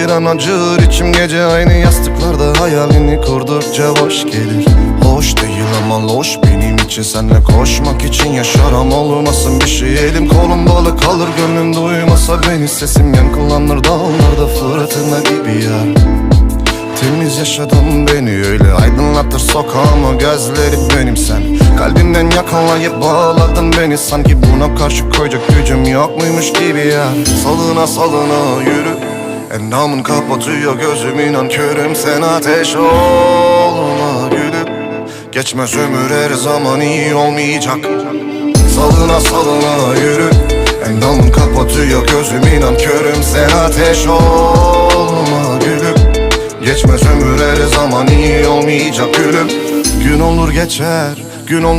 bir an acır içim gece aynı yastıklarda Hayalini kurdukça boş gelir. Hoş değil ama loş benim için Senle koşmak için yaşarım olmasın bir şey Elim kolum bağlı kalır gönlüm duymasa beni. Sesim yankılanır dağlarda fırtına gibi ya Temiz yaşadım beni öyle aydınlatır sokağımı gözlerim benim sen. Kalbimden yakalayıp bağladın beni sanki buna karşı koyacak gücüm yok muymuş gibi ya Salına salına yürü Endamın kapatıyor gözüm inan körüm sen ateş olma gülüm. Geçmez ömür her zaman iyi olmayacak. Salına salına yürü. Endamın kapatıyor gözüm inan körüm sen ateş olma gülüm. Geçmez ömür her zaman iyi olmayacak gülüm. Gün olur geçer gün olur